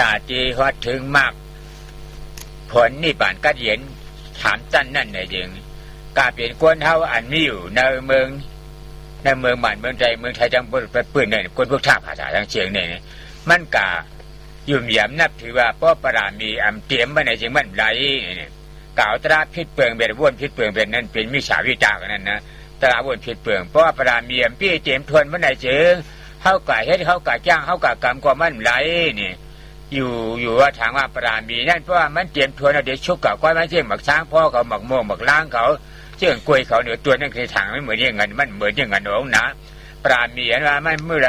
ตาจีฮอดถึงมาก ผลนี่บานกัดเย็นถามจันนั่นเนี่ยยิงกาเปลี่ยนกวนเฮาอันมีอยู่ในเมืองในเมืองบ้านเมืองใจเมืองไทยจังบ่ไปปืนเนี่ยกวนพวกท่าภาษาทางเชียงเนี่ยมันกายุ่มยำนับถือว่าป้อปรามีอำเตรียมมาในจึงมันไหลเนี่ยกล่าวตราพิษเปลืองเบ็ดวนพิษเปลืองเบ็ดนั่นเป็นมิจฉาวิจารกันนั่นนะตราวนพิษเปลืองเพระว่าปรามีอำพี่เตรียมทวนมาในจึงเฮากะเฮ็ดเฮากะจ้างเฮากะกรรมกว่ามันไหลนี่ อยู่อยู่ว่าทางว่าปรามีนั่นเพราะว่ามันเตรียมทวนเอาเดี๋ยวชุกกับก้อยมันเชื่อหมักช้างพ่อเขาหมักโมงหมักล้างเขาเชื่องกล้วยเขาเหนือตัวนั่นคือทางไม่เหมือนอย่างเงินมันเหมือนอย่างเงินหนองนะปรามีอันว่ามันเมื่อไร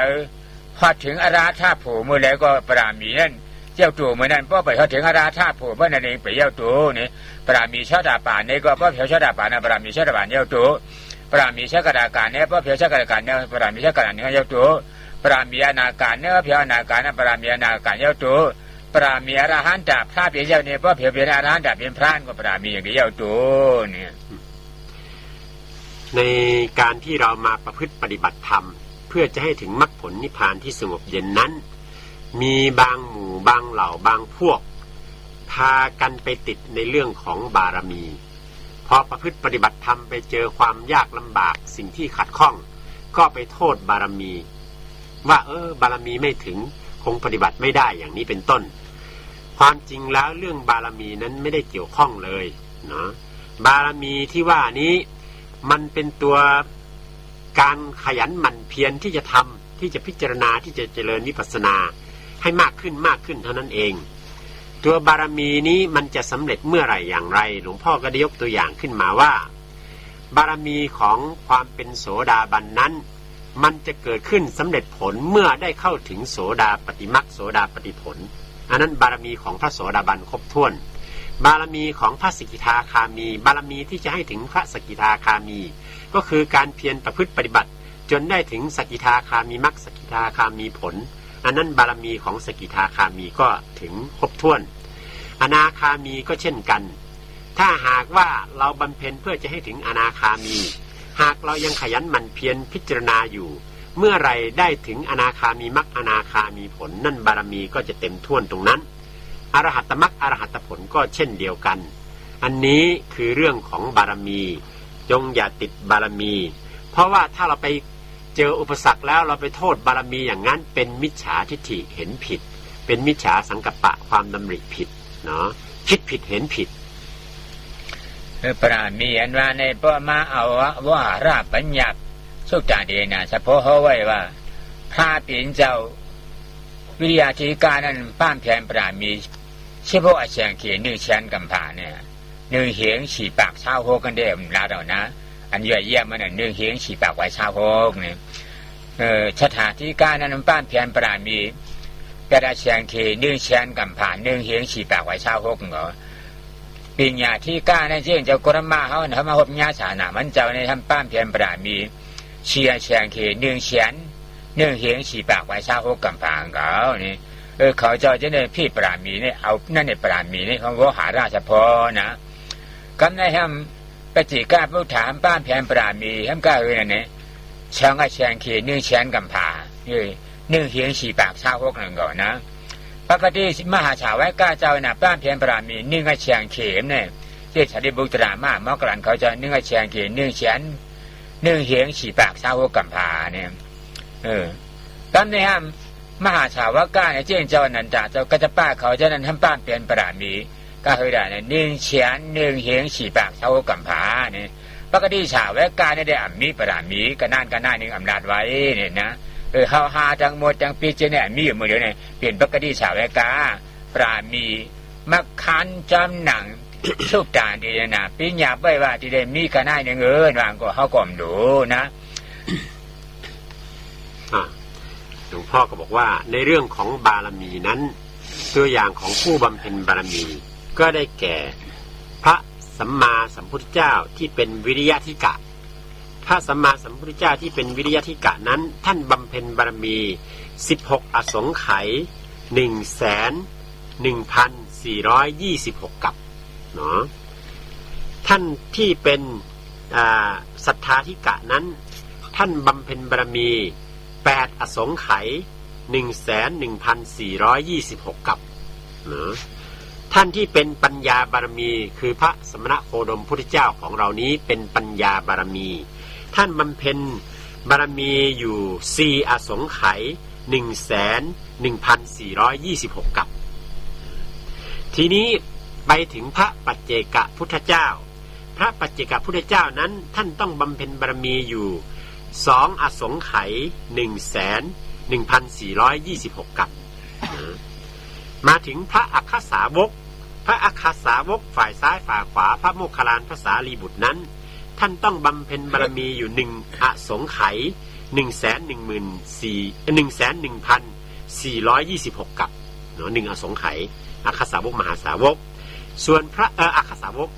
พอถึงอาราธาผูเมื่อไรก็ปรามีนั่นเจ้าตัวเมื่อนั้นเพราะไปพอถึงอาราธาผูเมื่อนั้นเองไปเจ้าตัวนี่ปรามีชาดาป่านนี่ก็เพราะเพียวชาดาป่านนะปรามีชาดาป่านเจ้าตัวปรามีชากราการเนี่ยเพราะเพียวชากราการเนี่ยปรามีชากราเนี่ยเจ้าตัว ปรามีอนาการเนี่ยเพียอนาการนะปรามีอนาการเจ้าตัวปรามีอรหันต์ดาพระเพียเจ้าเนี่ยเพราะเพียเป็นอรหันต์ดาเป็นพระก็ปรามีอย่างเดียวตัวเนี่ยในการที่เรามาประพฤติปฏิบัติธรรม เพื่อจะให้ถึงมรรคผลนิพพานที่สงบเย็นนั้น มีบางหมู่บางเหล่าบางพวก พากันไปติดในเรื่องของบารมีพอประพฤติปฏิบัติธรรมไปเจอความยากลำบากสิ่งที่ขัดข้อง ก็ไปโทษบารมี ว่าเออบารมีไม่ถึงคงปฏิบัติไม่ได้อย่างนี้เป็นต้น ความจริงแล้วเรื่องบารมีนั้นไม่ได้เกี่ยวข้องเลยเนาะบารมีที่ว่านี้มันเป็นตัวการขยันหมั่นเพียรที่จะทำที่จะพิจารณาที่จะเจริญวิปัสสนาให้มากขึ้นมากขึ้นเท่านั้นเอง ตัวบารมีนี้มันจะสำเร็จเมื่อไหร่อย่างไร หลวงพ่อก็ได้ยกตัวอย่างขึ้นมาว่า บารมีของความเป็นโสดาบันนั้น มันจะเกิดขึ้นสำเร็จผลเมื่อได้เข้าถึงโสดาปฏิมักโสดาปฏิผล อันนั้นบารมีของพระโสดาบันครบถ้วน บารมีของพระสกิทาคามี บารมีที่จะให้ถึงพระสกิทาคามี ก็คือการเพียรประพฤติปฏิบัติ จนได้ถึงสกิทาคามีมักสกิทาคามีผล อันนั้นบารมีของสกิทาคามีก็ถึงครบถ้วน อนาคามีก็เช่นกัน ถ้าหากว่าเราบำเพ็ญเพื่อจะให้ถึงอนาคามี หากเรายังขยันหมั่นเพียรพิจารณาอยู่ เมื่อไรได้ถึงอนาคามีมักอนาคามีผลนั่นบารมีก็จะเต็มท่วนตรงนั้น อรหัตมักอรหัตผลก็เช่นเดียวกัน อันนี้คือเรื่องของบารมี จงอย่าติดบารมี เพราะว่าถ้าเราไปเจออุปสรรคแล้วเราไปโทษบารมีอย่างนั้นเป็นมิจฉาทิฏฐิเห็นผิด เป็นมิจฉาสังกัปปะความดำริผิดเนาะคิดผิดเห็นผิด ปรามีอันว่าในป้อมาเอาว่าราปัญญาสุจาเดนะเฉพาะเขาไว้ว่าพระปินเจ้า วิทยาธิการนั้นป้ามแผนปรามีเฉพาะอาเชียงเขียนหนึ่งเชนกำผาเนี่ยหนึ่งเหียงฉีปากเช้าโฮกันเดิมลาเรานะ อันเยี่ยเยี่ยมมันหนึ่งเหียงฉีปากไว้เช้าโฮกเนี่ยเออชถาธิการนั้นป้ามแผนปรามีกระดาเชียงเขียนหนึ่งเชนกำผาหนึ่งเหียงฉีปากไว้เช้าโฮกเหรอ ปิญญาที่ก้านั่นเช่นเจ้ากรมาเขาเขามาพบญาสานามันเจ้าในทำป้ามเพียนปรามีเชียเชียงเขหนึ่งเฉียนหนึ่งเหียงฉีปากไว้ชาหกกำพางเขานี่เออเขาเจ้าจะได้พี่ปรามีเนี่ยเอานั่นในปรามีเนี่เขาก็หาราชพอนะกำในทำปฏิกาผู้ถามป้ามเพียนปรามีทำก้าเออนั่นเนี่ยช่างเชียงเขหนึ่งเฉียนกำพาเออหนึ่งเหียงฉีปากชาหกนั่นก่อนนะปกติมหนึ่งเชียงเขมเนี่อกรันเขาจะนึ่งเชียงเขนึ่งเฉียนนึ่งเหียงฉีปากชาหัวกัมพาเนี่ยเออตอนนี้ฮะมหาชาวว่าก้าเนี่ยเจ้าเจ้านันจ่าเจ้าก็จะป้าเขาจ้านั้นทำป้ามเพียนปรามีก็เคยได้เนี่ยนึ่งเฉียนนึ่งเหียงฉีปากชาวหัวกัมพาเนี่ยปกติชาวไว้ก้าเนี่ยได้อัมมีปรามีก็นั่นก็น่าหนึ่งอำนาจไว้เนี่ยนะ เออเฮาหาจังหมจังปีเจเนี่ยมีอยู่มือเดียวเนี่ยเปลี่ยนปกติสาวกาปรามีมักคันจำหนังสุกจานดีนะปีหยาบไว้ว่าที่ได้มีกันได้เงินวางก็เฮาก่อมดูนะอะหลวงพ่อก็บอกว่าในเรื่องของบารมีนั้น ตัวอย่างของผู้บำเพ็ญบารมี ก็ได้แก่ พระสัมมาสัมพุทธเจ้าที่เป็นวิริยะธิกะ พระสัมมาสัมพุทธเจ้าที่เป็นวิริยะธิกะนั้น ท่านบำเพ็ญบารมี 16 อสงไขย1แสน1,426 กับเนาะท่านที่เป็นศรัทธาธิกะนั้น ท่านบำเพ็ญบารมี 8 อสงไขย1 1 4 2 6 กับนาะท่านที่เป็นปัญญาบารมี คือพระสมณะโคดมพุทธเจ้าของเรานี้เป็นปัญญาบารมี ท่านบำเพ็ญบารมีอยู่สี่อสงไขยหนึ่งแสนหนึ่งพันสี่ร้อยยี่สิบหกกับ ทีนี้ไปถึงพระปัจเจกพุทธเจ้า พระปัจเจกพุทธเจ้านั้นท่านต้องบำเพ็ญบารมีอยู่สองอสงไขยหนึ่งแสนหนึ่งพันสี่ร้อยยี่สิบหกกับ มาถึงพระอัคคสาวก พระอัคคสาวกฝ่ายซ้ายฝ่ายขวาพระโมคคัลลานพระสารีบุตรนั้น ท่านต้องบำเพ็ญบารมีอยู่หนึ่งอสงไขยหนึ่งแสนหนึ่งหมื่นสี่หนึ่งแสนหนึ่งพันสี่ร้อยยี่สิบหกกับเนาะหนึ่งอสงไขยอัคคสาวกมหาสาวก ส่วนพระเอออัคคสาวก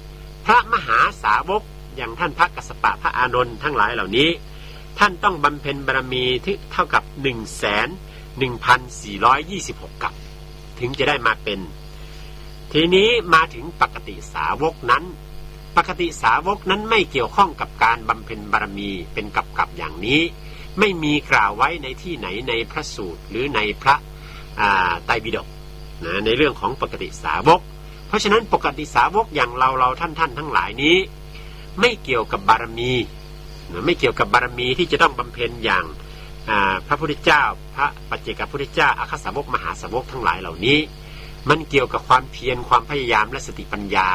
พระมหาสาวกอย่างท่านพระกัสสปะพระอานนท์ทั้งหลายเหล่านี้ ท่านต้องบำเพ็ญบารมีที่เท่ากับหนึ่งแสนหนึ่งพันสี่ร้อยยี่สิบหกกับ ถึงจะได้มาเป็น ทีนี้มาถึงปกติสาวกนั้น ปกติสาวกนั้นไม่เกี่ยวข้องกับการบำเพ็ญบารมีเป็นกับกับอย่างนี้ ไม่มีกล่าวไว้ในที่ไหนในพระสูตรหรือในพระไตรปิฎกนะในเรื่องของปกติสาวก เพราะฉะนั้นปกติสาวกอย่างเราเราท่านท่านทั้งหลายนี้ ไม่เกี่ยวกับบารมีนะไม่เกี่ยวกับบารมีที่จะต้องบำเพ็ญอย่างพระพุทธเจ้า พระปัจเจกพุทธเจ้าอาคาสาวกมหาสาวกทั้งหลายเหล่านี้ มันเกี่ยวกับความเพียรความพยายามและสติปัญญา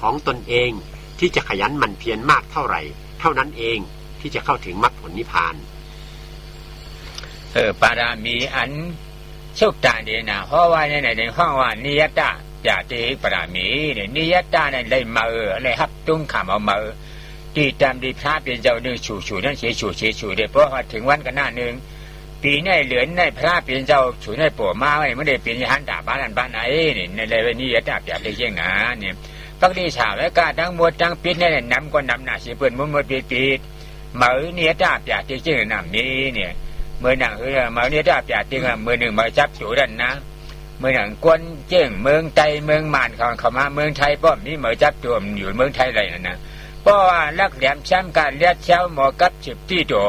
ของตนเอง ที่จะขยันหมั่นเพียรมากเท่าไหร่ เท่านั้นเองที่จะเข้าถึงมรรคผลนิพพานเออปารามีอันสุกตาเดนะเพราะว่าในในในห้องว่านิยตาอย่าตีปรามีเนี่ยนิยตาในเลยมาเอออะไรครับตุ้งขามเอามาเออตีตามดีพระเป็นเจ้าหนึ่งฉูฉูนั่นเสียฉูเสียฉูเดี๋ยวพราะว่าถึงวันกันหน้าหนึ่งปีในเหลือนในพระเป็นเจ้าฉูในปัวมาไม่ได้เป็นยันดาบ้านบ้านไหนเนี่ยในเลยนิยตาอย่าตีเชียงนะเนี่ย ปักดีชาวและกาทั้งหมดทั้งปิดเนี่ยนำก็นำหน้าสีเปิดมุมมดปีปีมาเออนิยตาอยาตีเชียงนำนี้เนี่ยเมื่อหนังเออมาเนี่ยถ้าอย่าตีเมื่อหนึ่งมาจับฉูดันนะเมื่อหนังกวนเจ้งเมืองไทยเมืองมานเขาเขามาเมืองไทยป้อมนี่เหมือจับตัวอยู่เมืองไทยอะไรนั่นนะเพราะว่าลักแหลมช้ำการเลียดเช้าหมอกับฉิบที่ตัว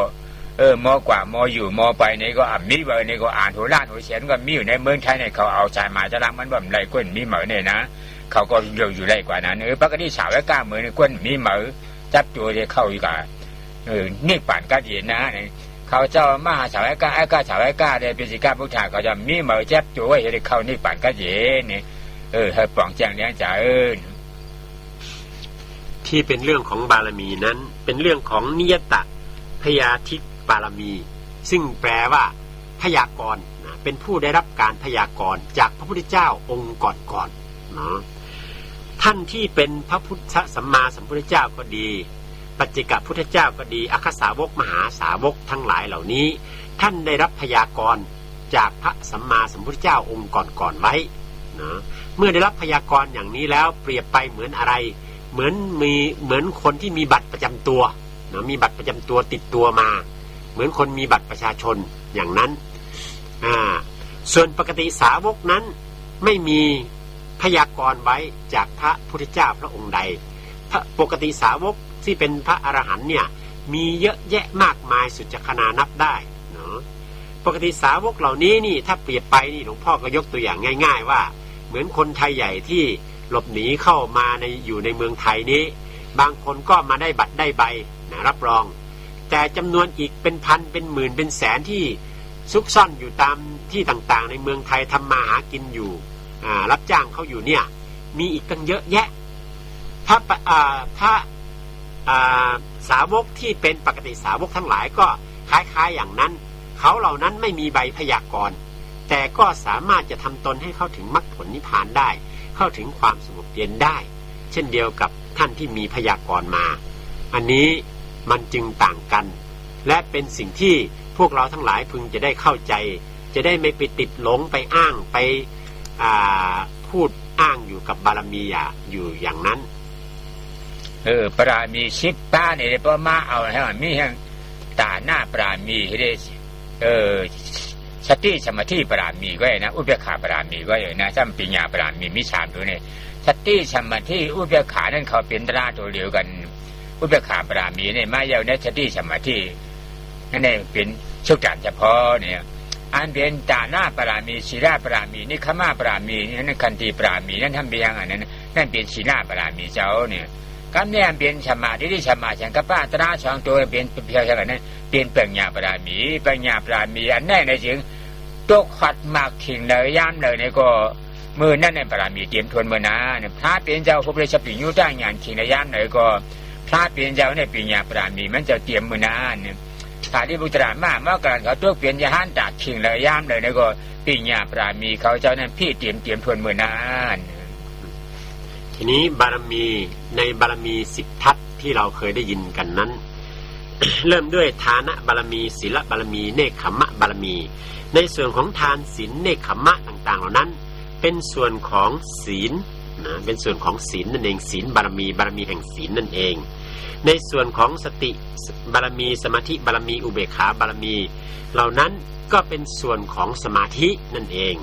เออมอกว่าหมออยู่มอไปนี่ก็อ่ามีเบอร์นี่ก็อ่านหัวล้านหัวเสียนก็มีอยู่ในเมืองไทยเนี่ยเขาเอาชายมาจะรังมันบ่มไรก้นมีเหมือเนี่ยนะ เขาก็เร็วอยู่ไรกว่านั้นเออปกติสาวไว้กล้ามือนก้นมีเหมือจับตัวจะเข้าอีกอะเออนี่ป่านก็เย็นนะเนี่ยเขาเจ้ามหาสาวไอ้ก้าไอ้ก้าสาวไอ้ก้าเดเป็นสิก้าพุทธาเขาจะมีเหมือจับตัวไว้ให้เข้านี่ป่านก็เย็นเนี่ยเออให้ป่องแจ้งเลี้ยงจ่าเออที่เป็นเรื่องของบารมีนั้น เป็นเรื่องของนิยตะพยาธิบารมี ซึ่งแปลว่าพยากรณ์เป็นผู้ได้รับการพยากรณ์จากพระพุทธเจ้าองค์ก่อนๆ เนาะท่านที่เป็นพระพุทธสัมมาสัมพุทธเจ้าก็ดี ปัจเจกพุทธเจ้าก็ดี อัคสาวกมหาสาวกทั้งหลายเหล่านี้ ท่านได้รับพยากรณ์จากพระสัมมาสัมพุทธเจ้าองค์ก่อนๆไว้นะเมื่อได้รับพยากรณ์อย่างนี้แล้วเปรียบไปเหมือนอะไร เหมือนมีเหมือนคนที่มีบัตรประจำตัวนะมีบัตรประจำตัวติดตัวมา เหมือนคนมีบัตรประชาชนอย่างนั้นอ่าส่วนปกติสาวกนั้นไม่มี พยากรณ์ไว้จากพระพุทธเจ้าพระองค์ใด พระปกติสาวกที่เป็นพระอรหันเนี่ย มีเยอะแยะมากมายสุดจะขนานับได้เนาะปกติสาวกเหล่านี้นี่ถ้าเปรียบไปนี่หลวงพ่อก็ยกตัวอย่างง่าย ๆ ว่า เหมือนคนไทยใหญ่ที่หลบหนีเข้ามาในอยู่ในเมืองไทยนี้ บางคนก็มาได้บัตรได้ใบนะรับรอง แต่จำนวนอีกเป็นพันเป็นหมื่นเป็นแสนที่ซุกซ่อนอยู่ตามที่ต่างๆ ในเมืองไทยทำมาหากินอยู่ รับจ้างเขาอยู่เนี่ย มีอีกตั้งเยอะแยะพระพระสาวกที่เป็นปกติสาวกทั้งหลายก็คล้ายๆอย่างนั้น เขาเหล่านั้นไม่มีใบพยากรณ์แต่ก็สามารถจะทำตนให้เข้าถึงมรรคผลนิพพานได้ เข้าถึงความสงบเย็นได้ เช่นเดียวกับท่านที่มีพยากรณ์มา อันนี้มันจึงต่างกัน และเป็นสิ่งที่พวกเราทั้งหลายพึงจะได้เข้าใจ จะได้ไม่ไปติดหลงไปอ้างไป พูดอ้างอยู่กับบารมีอยู่อย่างนั้น เออ ปรามีชิปป้าเนี่ยพอมาเอาให้มันมีแห่งตาหน้าปรามีให้ได้เออสติสมาธิปรามีก็ได้นะ อุเบกขาปรามีก็ได้นะสัมปิญญาปรามีมิสามตัวเนี่ยสติสมาธิอุเบกขานั่นเขาเป็นตราตัวเดียวกัน อุเบกขาปรามีเนี่ยมาเยาในสติสมาธินั่นเองเป็นชุดการเฉพาะเนี่ย อันเป็นตาหน้าปรามีศีลาปรามีนิคมาปรามีนั่นคันติปรามีนั่นทำเบียงอันนั้นนั่นเป็นศีลาปรามีเจ้าเนี่ยกำเนี่ยเป็นสมาธิที่สมาฉันกับป้าตราสองตัวเป็นเพียงแค่นั้นเป็นปัญญาปรามีปัญญาปรามีอันแน่ในจริงตกขัดมากขิงเลยย่ำเลยเนี่ยก็มือนั่นในปรามีเตรียมทวนมือนาเนี่ยพระเป็นเจ้าพระเจ้าปิญญูได้งงานขิงในย่ำเลยก็พระเป็นเจ้าในปัญญาปรามีมันจะเตรียมมือนาเนี่ย ถ้าที่บุตรามากเมื่อก่อนเขาตัวเปลี่ยนยานจากขิงเลยย่ำเลยนี่ยก็ปัญญาปรามีเขาเจ้านั้นพี่เตรียมเตรียมทวนมือนานทีนี้บารมีในบารมีสิบทัศที่เราเคยได้ยินกันนั้น เริ่มด้วยทานะบารมีศีลบารมี เนคขมะบารมี ในส่วนของทานศีลเนคขมะต่าง ๆ เหล่านั้น เป็นส่วนของศีลนะเป็นส่วนของศีลนั่นเองศีลบารมีบารมีแห่งศีลนั่นเอง ในส่วนของสติบารมี สมาธิบารมี อุเบกขาบารมี เหล่านั้นก็เป็นส่วนของสมาธินั่นเอง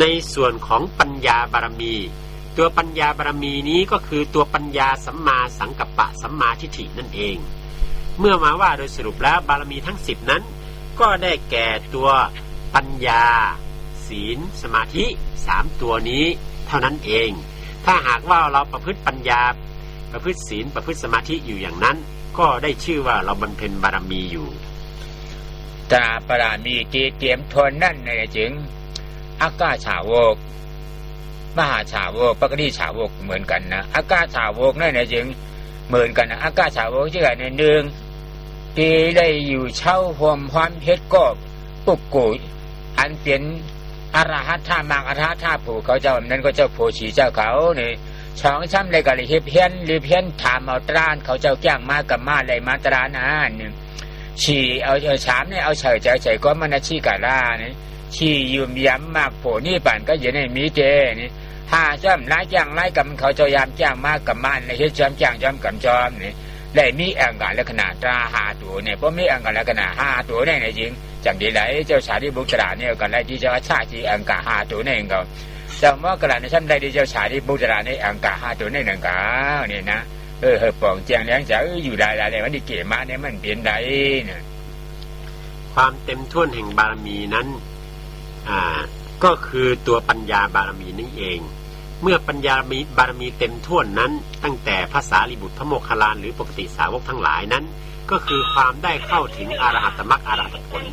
ในส่วนของปัญญาบารมี ตัวปัญญาบารมีนี้ก็คือตัวปัญญาสัมมาสังกัปปะสัมมาทิฏฐินั่นเอง เมื่อมาว่าโดยสรุปแล้วบารมีทั้งสิบนั้น ก็ได้แก่ตัวปัญญา ศีล สมาธิสามตัวนี้ เท่านั้นเอง ถ้าหากว่าเราประพฤติปัญญา ประพฤติศีลประพฤติสมาธิอยู่อย่างนั้น ก็ได้ชื่อว่าเราบำเพ็ญบารมีอยู่ตาปรามีจีเตรียมทนนั่นในจึงอากาชาวก มหาชาวกปกติชาวกเหมือนกันนะอากาชาวกนั่นในจึงเหมือนกันนะอากาชาวกชื่อในหนึ่งที่ได้อยู่เช่าห่วมความเพชรก็ปุกกุยอันเป็นอรหัตท่ามากอรหัตท่าผูเขาเจ้านั้นก็เจ้าโพชีเจ้าเขาเนี่ย สองช้ำเลยก็เลยเพี้ยนหรือเพี้ยนถามเอาตราน เขาเจ้าแก้งมากับมาเลยมาตรานอ่านเนี่ฉี่เอาเอาฉามเนี่ยเอาเฉยเฉยเฉยก็มันชีกาล่านี่ฉี่ยืมย้ำมากโผนี่ป่านก็อยู่ในมีเจนี่ห้าจ้ำไล่จ้างไล่กับเขาเจ้ายามจ้างมากกับมันในเฮ็ดจอมจ้างจ้ำกับจ้ำนี่ ได้มีอังกาลักษณะตราหาตัวเนี่ยเพราะมีอังกาลักษณะหาตัวเนี่ยจริงจังดีไหลเจ้าชายที่บุตราเนี่ยกันไล่ที่เจ้าชาติอังกาหาตัวเนี่ยก็จังว่ากระดานชั้นได้ที่เจ้าชายที่บุตราในอังกาหาตัวเนี่ยนังกาเนี่ยนะเออเฮปองเจียงเลี้ยงจะอยู่ได้ได้มันดีเก๋มาเนี่ยมันเปลี่ยนได้เนี่ยความเต็มท่วนแห่งบารมีนั้น อ่า ก็คือตัวปัญญาบารมีนี่เอง เมื่อปัญญามีบารมีเต็มท่วนนั้น ตั้งแต่ภาษาลิบุตรพระโมคคัลลานหรือปกติสาวกทั้งหลายนั้น ก็คือความได้เข้าถึงอรหัตมรรคอรหัตผล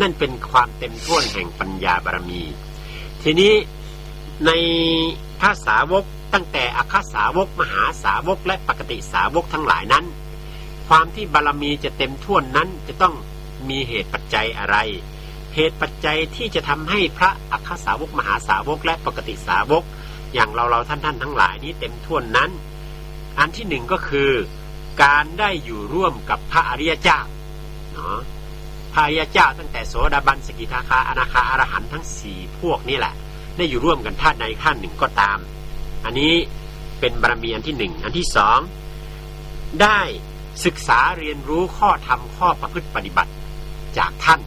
นั่นเป็นความเต็มท่วนแห่งปัญญาบารมี ทีนี้ในภาษาวกตั้งแต่อัคคสาวกมหาสาวกและปกติสาวกทั้งหลายนั้น ความที่บารมีจะเต็มท่วนนั้นจะต้องมีเหตุปัจจัยอะไร เหตุปัจจัยที่จะทำให้พระอัคคสาวกมหาสาวกและปกติสาวก อย่างเราเราท่านท่านทั้งหลายนี้เต็มท่วนนั้น อันที่หนึ่งก็คือ การได้อยู่ร่วมกับพระอริยเจ้าเนาะพระอริยเจ้าตั้งแต่โสดาบันสกิทาคาอนาคาอรหันทั้งสี่พวกนี่แหละ ได้อยู่ร่วมกันท่านใดท่านหนึ่งก็ตาม อันนี้เป็นบารมีอันที่หนึ่งอันที่สองได้ศึกษาเรียนรู้ข้อธรรมข้อประพฤติปฏิบัติจากท่าน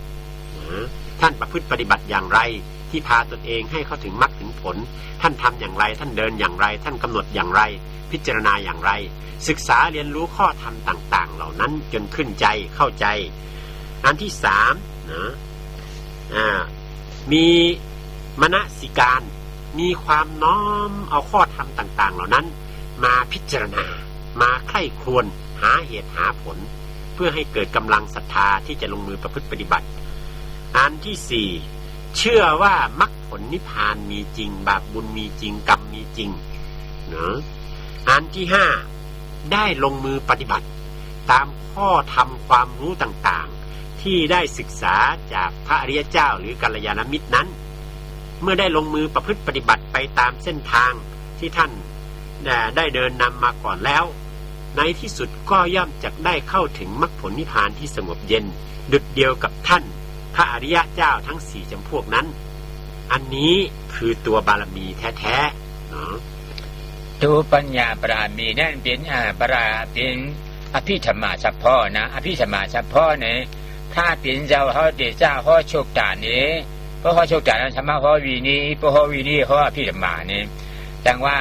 ท่านประพฤติปฏิบัติอย่างไร ที่พาตนเองให้เข้าถึงมรรคถึงผล ท่านทำอย่างไร ท่านเดินอย่างไร ท่านกำหนดอย่างไร พิจารณาอย่างไร ศึกษาเรียนรู้ข้อธรรมต่าง ๆ เหล่านั้นจนขึ้นใจเข้าใจ อันที่สามนะมีมณสิการมีความน้อมเอาข้อธรรมต่าง ๆ เหล่านั้น มาพิจารณา มาใคร่ควญหาเหตุหาผล เพื่อให้เกิดกำลังศรัทธาที่จะลงมือประพฤติปฏิบัติ อันที่สี่ เชื่อว่ามรรคผลนิพพานมีจริง บาปบุญมีจริงกรรมมีจริงเนาะอันที่ห้าได้ลงมือปฏิบัติ ตามข้อธรรมความรู้ต่างๆ ที่ได้ศึกษาจากพระอริยเจ้าหรือกัลยาณมิตรนั้น เมื่อได้ลงมือประพฤติปฏิบัติไปตามเส้นทางที่ท่านได้เดินนำมาก่อนแล้ว ในที่สุดก็ย่อมจะได้เข้าถึงมรรคผลนิพพานที่สงบเย็น ดุดเดียวกับท่าน พระอริยะเจ้าทั้งสี่จำพวกนั้น อันนี้คือตัวบารมีแท้ๆเนาะตัวปัญญาปรามีนั่นเป็นอ่าปราเป็นอภิธรรมาเฉพาะนะอภิธรรมาเฉพาะเนี่ยถ้าเป็นเจ้าเขาเดชเจ้าเขาโชคตานี้พราะเขาโชคตานั้นธรรมะเขาวีนี้เพราะเขาวีนี้เขาอภิธรรมานี่แต่ว่า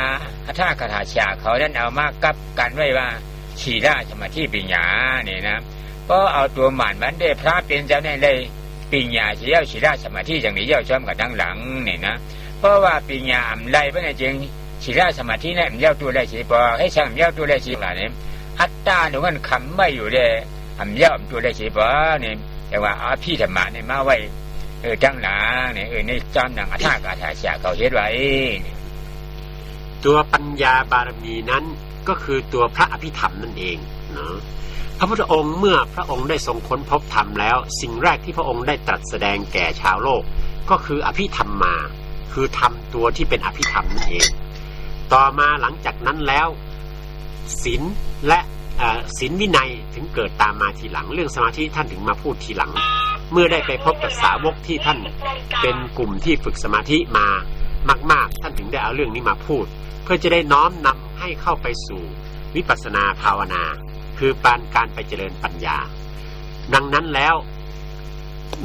ถ้าคาถาชาเขานั้นเอามากับกันไว้ว่าชีราสมาธิปัญญาเนี่ยนะ ก็เอาตัวหมันมันได้พระเป็นเจ้าในเลย ปิญญาเสียวศีลาสมาธิอย่างนี้เย่าชอมกับทั้งหลังเนี่ยนะเพราะว่าปิญญาอำไรเพราะนั่นจึงศีลาสมาธิเนี่ยมันเย่าตัวได้สีปอให้ช่างเย่าตัวได้สีหลาเนี่ยอัตตาหนูมันคำไม่อยู่เลยอำเย่าตัวได้สีปอเนี่ยแต่ว่าอาพี่ธรรมะเนี่ยมาไว้เออทั้งหลังเนี่ยเออในจอมหนังอัฐากาถาเสียเขาเฮ็ดไว้ตัวปัญญาบารมีนั้นก็คือตัวพระอภิธรรมนั่นเองเนาะ พระพุทธองค์เมื่อพระองค์ได้ทรงค้นพบธรรมแล้ว สิ่งแรกที่พระองค์ได้ตรัสแสดงแก่ชาวโลก ก็คืออภิธรรมมา คือธรรมตัวที่เป็นอภิธรรมนั่นเอง ต่อมาหลังจากนั้นแล้วศีลและศีลวินัยถึงเกิดตามมาทีหลัง เรื่องสมาธิท่านถึงมาพูดทีหลัง เมื่อได้ไปพบกับสาวกที่ท่าน เป็นกลุ่มที่ฝึกสมาธิมามาก ๆ ท่านถึงได้เอาเรื่องนี้มาพูด เพื่อจะได้น้อมนำให้เข้าไปสู่วิปัสสนาภาวนา คือปานการไปเจริญปัญญา ดังนั้นแล้ว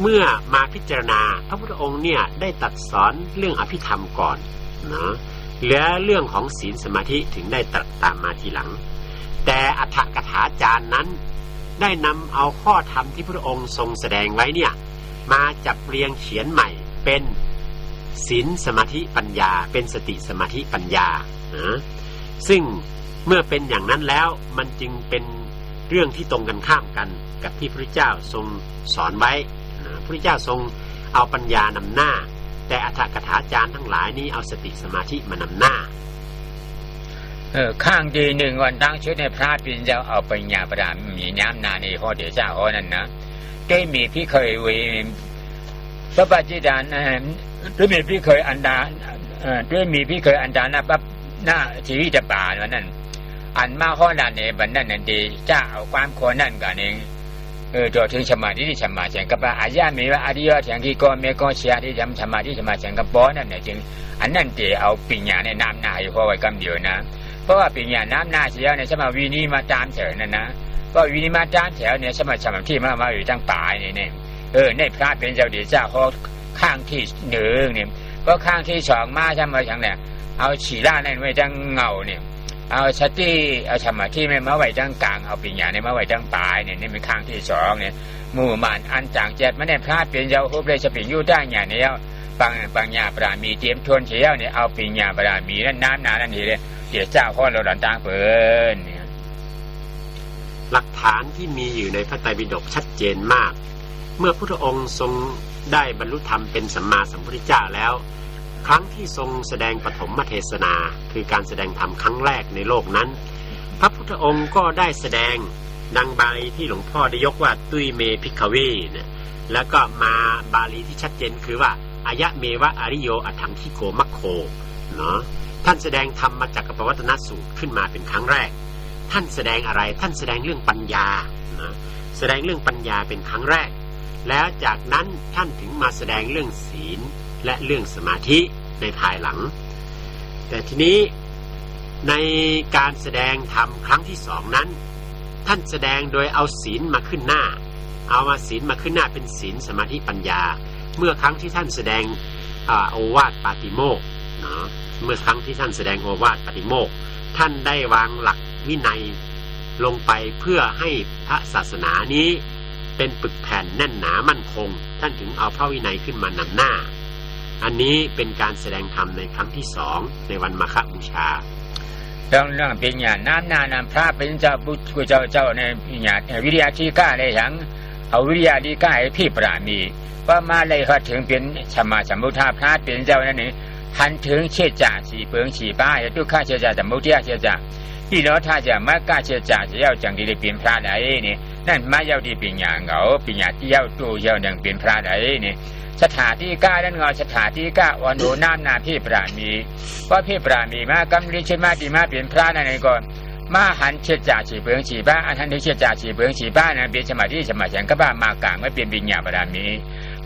เมื่อมาพิจารณา พระพุทธองค์เนี่ยได้ตัดสอนเรื่องอภิธรรมก่อนเนาะและเรื่องของศีลสมาธิถึงได้ตรัสตามมาทีหลัง แต่อัฏฐกถาจารย์นั้น ได้นำเอาข้อธรรมที่พระองค์ทรงแสดงไว้เนี่ย มาจับเรียงเขียนใหม่เป็นศีลสมาธิปัญญา เป็นสติสมาธิปัญญานะซึ่งเมื่อเป็นอย่างนั้นแล้วมันจึงเป็น เรื่องที่ตรงกันข้ามกันกับที่พระเจ้าทรงสอนไว้พระเจ้าทรงเอาปัญญานำหน้า แต่อัฏฐกถาจารย์ทั้งหลายนี้เอาสติสมาธิมานำหน้าเออข้างดีหนึ่งวันตั้งชุดในพระปินเจ้าเอาปัญญาประดามมีน้ำนาในข้อเดียวเจ้าข้อนั้นนะได้มีพี่เคยเวพระปัจจิดานเอ่อหรือมีพี่เคยอันดาด้วยมีพี่เคยอันดานะปั๊บหน้าชีวิตจะป่าวันนั้น อันมาข้อนั้นเนี่ยบันนั้นนั่นดีเจ้าเอาความโคนนั่นกันเองเออตัวถึงสมาธิที่สมาธิกับว่าอาญามีว่าอาริยสังกีก็เมก็เชียที่ทำสมาธิสมาธิกับป้อนั่นเนี่ยจึงอันนั้นเดเอาปิญญาในน้ำหน้าอยู่พอไว้กำเดียวนะ เพราะว่าปิญญาน้ำหน้าเสียเนี่ยสมาวีนี้มาตามแถวนั่นนะก็วีนี้มาตามแถวเนี่ยสมาสมาที่มามาอยู่ตั้งป่าเนี่ยเนี่ยเออในพระเป็นเจ้าดีเจ้าเขาข้างที่หนึ่งเนี่ยก็ข้างที่สองมาใช่ไหมช่างเนี่ยเอาฉีล่านั่นไว้จังเงาเนี่ย เอาสติเอาสมาธิไม่มาไว้จังกลางเอาปิญญาในมาไว้จังปลายเนี่ยนี่เป็นข้างที่สองเนี่ยหมู่มานอันจางเจ็ดมันในพระเป็นเจ้าฮุบเลยจะปิญญูได้อย่างเนี่ยปังปัญญาปรามีเตรียมทวนเชียวเนี่ยเอาปิญญาปรามีนั่นน้ำนานั่นทีเลยเดี๋ยวเจ้าข้อเราดันต่างเปินเนี่ยหลักฐานที่มีอยู่ในพระไตรปิฎกชัดเจนมาก เมื่อพระพุทธองค์ทรงได้บรรลุธรรมเป็นสัมมาสัมพุทธเจ้าแล้ว ครั้งที่ทรงแสดงปฐมเทศนาคือการแสดงธรรมครั้งแรกในโลกนั้น พระพุทธองค์ก็ได้แสดงดังบาลีที่หลวงพ่อได้ยกว่าตุยเมพิกเวนแล้วก็มาบาลีที่ชัดเจนคือว่าอายะเมวะอริโยอัถังคิโกมัคโคเนาะท่านแสดงธรรมมาจากกปวัตนสูตรขึ้นมาเป็นครั้งแรก ท่านแสดงอะไรท่านแสดงเรื่องปัญญานะแสดงเรื่องปัญญาเป็นครั้งแรก แล้วจากนั้นท่านถึงมาแสดงเรื่องศีล และเรื่องสมาธิในภายหลัง แต่ทีนี้ในการแสดงธรรมครั้งที่สองนั้น ท่านแสดงโดยเอาศีลมาขึ้นหน้า เอามาศีลมาขึ้นหน้าเป็นศีลสมาธิปัญญา เมื่อครั้งที่ท่านแสดงโอวาทปาติโมกเนาะเมื่อครั้งที่ท่านแสดงโอวาทปาติโมกท่านได้วางหลักวินัยลงไปเพื่อให้พระศาสนานี้เป็นปึกแผ่นแน่นหนามั่นคง ท่านถึงเอาพระวินัยขึ้นมานำหน้า อันนี้เป็นการแสดงธรรมในครั้งที่สองในวันมาฆบูชาเรื่องเรื่องปิญญาน้ำนานำพระเป็นเจ้าบุตรเจ้าเจ้าในปิญาวิริยะที่กล้าเลยทั้งเอาวิริยะที่กล้าให้พี่ปรามีว่ามาเลยเขาถึงเป็นสมาสัมพุทธาพระเป็นเจ้านั่นนี่ทันถึงเชื่อจ่าสีเปิงสีป้าทุกข้าเชื่อจ่าสัมพุทธาเชื่อจ่าพี่น้องถ้าจะมากล้าเชื่อจ่าจะ要จังดีเป็นพระไหน นั่นมาเย้าที่ปิญญาเหงาปิญญาที่เย้าตู้เย้าหนึ่งเป็นพระไหนนี่สถาที่กล้านั่นเงาสถาที่กล้าวันโนน้ำนาพี่ปรามีว่าพี่ปรามีมากำลิเชมาดีมาเป็นพระนั่นเองก่อนมาหันเชื่อจ่าฉีเบืองฉีบ้าอันทันที่เชื่อจ่าฉีเบืองฉีบ้านะเป็นสมาธิสมาธิก็บ้ามากลางไม่เป็นปิญญาปรามี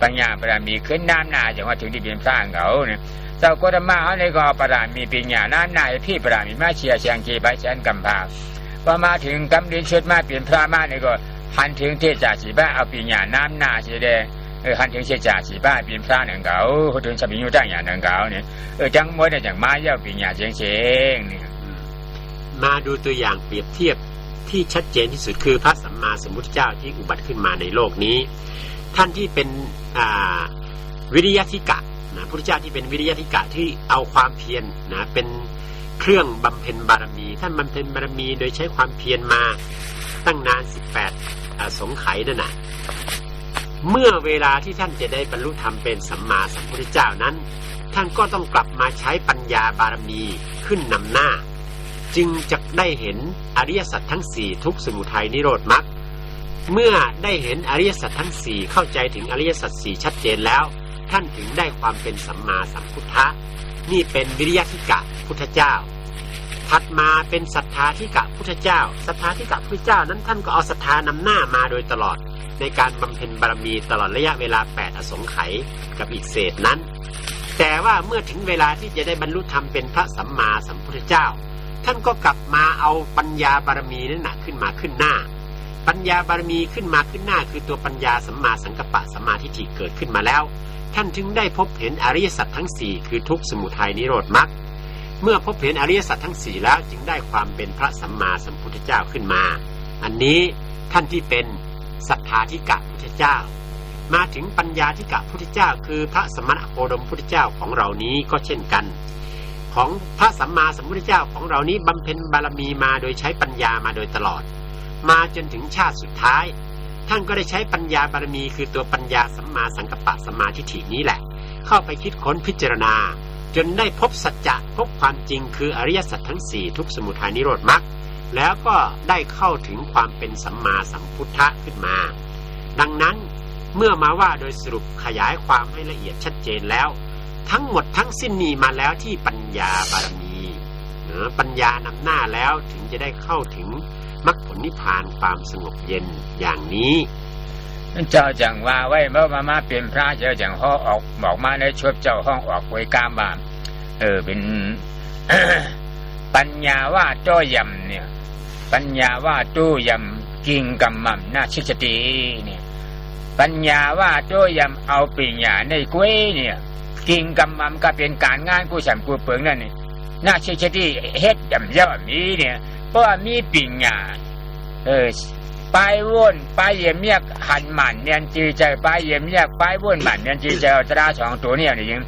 ปัญญาปรามีขึ้นน้ำนาจังว่าถึงที่เป็นพระเหงาเนี่ยเจ้าก็ธรรมาเขาในก็ปรามีปัญญาน้ำนาพี่ปรามีมาเชียเชียงกีไปเชนกำพา พอมาถึงกำลิเชิดมาเปลี่ยนพระมาในก็หันถึงเทศจ่าฉีบ้าเอาปัญญาน้ำหน้าเสียเดเออหันถึงเชื่อจ่าฉีบ้าเป็นพระหนึ่งเก่าเขาถึงสมิญญาตั้งอย่าหนึ่งเก่าเนี่ยเออจังมวยเนี่ยจังมาเย้าปัญญาเชียงเชียงเนี่ยมาดูตัวอย่างเปรียบเทียบที่ชัดเจนที่สุดคือพระสัมมาสัมพุทธเจ้าที่อุบัติขึ้นมาในโลกนี้ ท่านที่เป็นอ่าวิริยะธิกะนะพุทธเจ้าที่เป็นวิริยะธิกะที่เอาความเพียรนะเป็น เครื่องบำเพ็ญบารมี ท่านบำเพ็ญบารมีโดยใช้ความเพียรมาตั้งนาน18อ่าสงไขยนั่นนะเมื่อเวลาที่ท่านจะได้บรรลุธรรมเป็นสัมมาสัมพุทธเจ้านั้น ท่านก็ต้องกลับมาใช้ปัญญาบารมีขึ้นนำหน้า จึงจะได้เห็นอริยสัจทั้งสี่ทุกสมุทัยนิโรธมรรคเมื่อได้เห็นอริยสัจทั้งสี่เข้าใจถึงอริยสัจสี่ชัดเจนแล้ว ท่านถึงได้ความเป็นสัมมาสัมพุทธะนี่เป็นวิริยะธิกะพุทธเจ้า ถัดมาเป็นศรัทธาธิกะพุทธเจ้าศรัทธาธิกะพุทธเจ้านั้นท่านก็เอาศรัทธานำหน้ามาโดยตลอด ในการบำเพ็ญบารมีตลอดระยะเวลา 8 อสงไขยกับอีกเศษนั้น แต่ว่าเมื่อถึงเวลาที่จะได้บรรลุธรรมเป็นพระสัมมาสัมพุทธเจ้า ท่านก็กลับมาเอาปัญญาบารมีนั่นนะขึ้นมาขึ้นหน้า ปัญญาบารมีขึ้นมาขึ้นหน้า คือตัวปัญญาสัมมาสังกัปปะสัมมาทิฏฐิเกิดขึ้นมาแล้ว ท่านจึงได้พบเห็นอริยสัจทั้งสี่คือทุกขสมุทัยนิโรธมรรคเมื่อพบเห็นอริยสัจทั้งสี่แล้วจึงได้ความเป็นพระสัมมาสัมพุทธเจ้าขึ้นมา อันนี้ท่านที่เป็นศรัทธาธิกะพุทธเจ้า มาถึงปัญญาธิกะพุทธเจ้า คือพระสมณโคดมพุทธเจ้าของเรานี้ก็เช่นกัน ของพระสัมมาสัมพุทธเจ้าของเรานี้บำเพ็ญบารมีมาโดยใช้ปัญญามาโดยตลอด มาจนถึงชาติสุดท้าย ท่านก็ได้ใช้ปัญญาบารมีคือตัวปัญญาสัมมาสังกัปปะสัมมาทิฏฐินี้แหละ เข้าไปคิดค้นพิจารณา จนได้พบสัจจะพบความจริงคืออริยสัจทั้งสี่ทุกสมุทัยนิโรธมรรคแล้วก็ได้เข้าถึงความเป็นสัมมาสัมพุทธะขึ้นมา ดังนั้นเมื่อมาว่าโดยสรุปขยายความให้ละเอียดชัดเจนแล้ว ทั้งหมดทั้งสิ้นนี้มาแล้วที่ปัญญาบารมีปัญญานำหน้าแล้วถึงจะได้เข้าถึง มรรคผลนิพพานความสงบเย็นอย่างนี้เจ้าจังว่าไว้เมื่อมามาเป็นพระเจ้าจังห้อออกบอกมาในชวบเจ้าห้องออกไว้กามบามเออเป็นปัญญาว่าโจ้ยำเนี่ย ปัญญาว่าตู้ยำกิงกัมมัมนาชิจตีเนี่ย ปัญญาว่าโจ้ยำเอาปิญญาในกุ้ยเนี่ย กิงกัมมัมก็เป็นการงานกูฉันกูเปิงนั่นนี่นาชิจตีเฮ็ดยำเย้ามีเนี่ย เพราะว่ามีปิญญาเออไปวนไปเยี่ยมเมียกหันหมันเนียนจีใจไปเยี่ยมเมียกไปวนหมันเนียนจีใจอาตราสองตัวเนี่ยนี่ยิง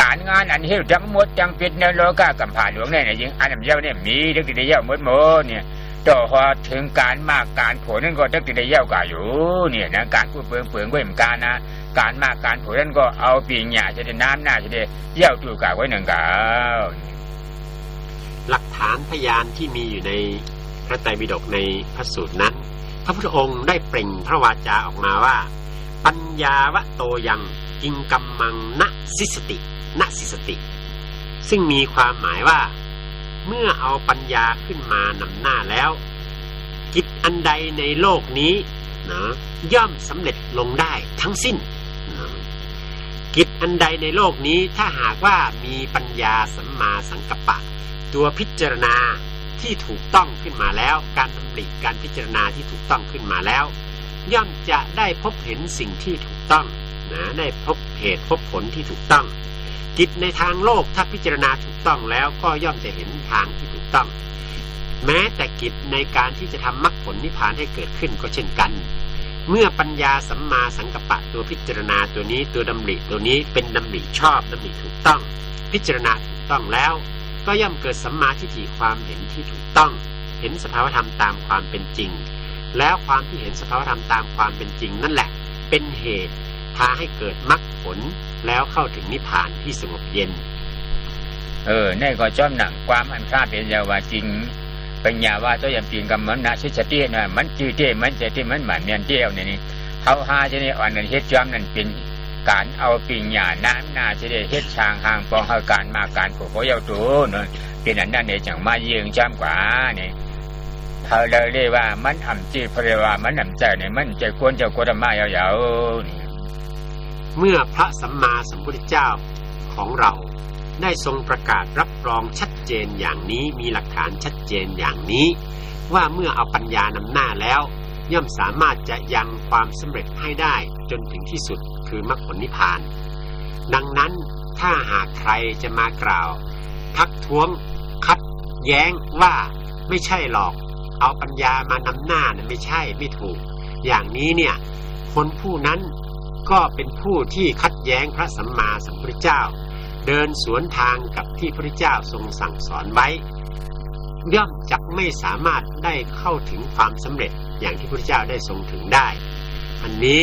การงานอันที่ทั้งหมดจังปิดในโลกากัมผาหลวงเนี่ยนี่ยิงอันนั้นเย้าเนี่ยมีดึกติดเย้าหมดหมดเนี่ยต่อพอถึงการมากการผลนั่นก็ดึกติดเย้ากาอยู่เนี่ยนะการพูดเปลืองเปลืองไว้เหมือนกันนะการมากการผลนั่นก็เอาปีหญ้าจะได้น้ำหน้าจะได้เย้าตูกาไว้หนึ่งกา หลักฐานพยานที่มีอยู่ในพระไตรปิฎกในพระสูตรนั้น พระพุทธองค์ได้เปล่งพระวาจาออกมาว่า ปัญญาวะโตยังกิงกัมมังณสิสติณสิสติ ซึ่งมีความหมายว่า เมื่อเอาปัญญาขึ้นมานำหน้าแล้ว กิจอันใดในโลกนี้นะย่อมสำเร็จลงได้ทั้งสิ้นนะกิจอันใดในโลกนี้ถ้าหากว่ามีปัญญาสัมมาสังกัปปะ ตัวพิจารณาที่ถูกต้องขึ้นมาแล้ว การดำริการพิจารณาที่ถูกต้องขึ้นมาแล้ว ย่อมจะได้พบเห็นสิ่งที่ถูกต้องนะได้พบเหตุพบผลที่ถูกต้อง กิจในทางโลกถ้าพิจารณาถูกต้องแล้วก็ย่อมจะเห็นทางที่ถูกต้อง แม้แต่กิจในการที่จะทำมรรคผลนิพพานให้เกิดขึ้นก็เช่นกัน เมื่อปัญญาสัมมาสังกัปปะตัวพิจารณาตัวนี้ตัวดำริตัวนี้เป็นดำริชอบดำริถูกต้อง พิจารณาถูกต้องแล้ว ก็ย่อมเกิดสัมมาทิฏฐิความเห็นที่ถูกต้อง เห็นสภาวธรรมตามความเป็นจริง แล้วความที่เห็นสภาวธรรมตามความเป็นจริง นั่นแหละ เป็นเหตุพาให้เกิดมรรคผลแล้วเข้าถึงนิพพานที่สงบเย็น เออในก็จอมหนังความอันพลาดเป็นยาวาจริงปัญญาว่าตัวอย่างปีนกับมันนะชิชเตี้ยนะมันจืดเตี้ยมันจะที่มันหมันเมียนเตี้ยวเนี่ยนี่เขาหาจะนี่อ่อนนั่นเฮ็ดจอมนั่นเป็น การเอาปิญญาน้ำหน้าจะได้เฮ็ดช่างห่างปองเฮาการมาการผูกเขาเยาตัวเนาะเป็นอันนั้นเนี่ยจังมาเยืองจอมกว่าเนี่เขาเลยเรียกว่ามันอ่ำจีเพราะว่ามันอ่ำใจเนี่ยมันใจควรจะควรมายาวๆเมื่อพระสัมมาสัมพุทธเจ้าของเราได้ทรงประกาศรับรองชัดเจนอย่างนี้มีหลักฐานชัดเจนอย่างนี้ ว่าเมื่อเอาปัญญานำหน้าแล้ว ย่อมสามารถจะยังความสำเร็จให้ได้จนถึงที่สุดคือมรรคผลนิพพาน ดังนั้นถ้าหากใครจะมากล่าว ทักท้วงคัดแย้งว่าไม่ใช่หรอก เอาปัญญามานำหน้านะไม่ใช่ไม่ถูก อย่างนี้เนี่ยคนผู้นั้นก็เป็นผู้ที่คัดแย้งพระสัมมาสัมพุทธเจ้า เดินสวนทางกับที่พระเจ้าทรงสั่งสอนไว้ ย่อมจักไม่สามารถได้เข้าถึงความสำเร็จอย่างที่พระพุทธเจ้าได้ทรงถึงได้ อันนี้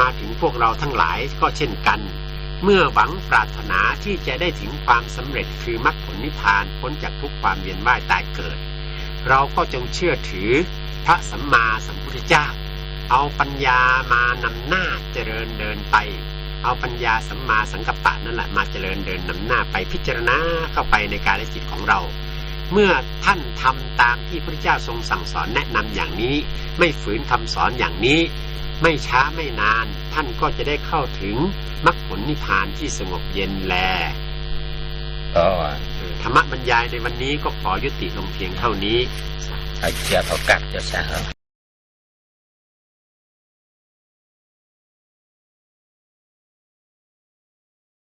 มาถึงพวกเราทั้งหลายก็เช่นกัน เมื่อหวังปรารถนาที่จะได้ถึงความสำเร็จคือมรรคผลนิพพานพ้นจากทุกความเวียนว่ายตายเกิด เราก็จงเชื่อถือพระสัมมาสัมพุทธเจ้า เอาปัญญามานำหน้าเจริญเดินไป เอาปัญญาสัมมาสังกัปปะนั่นแหละมาเจริญเดินนำหน้าไปพิจารณาเข้าไปในกายและจิตของเรา เมื่อท่านทำตามที่พระเจ้าทรงสั่งสอนแนะนำอย่างนี้ ไม่ฝืนคำสอนอย่างนี้ ไม่ช้าไม่นาน ท่านก็จะได้เข้าถึงมรรคผลนิพพานที่สงบเย็นแลธรรมบรรยายในวันนี้ก็ขอยุติลงเพียงเท่านี้อาเจียบเอากลับเจ้าสาว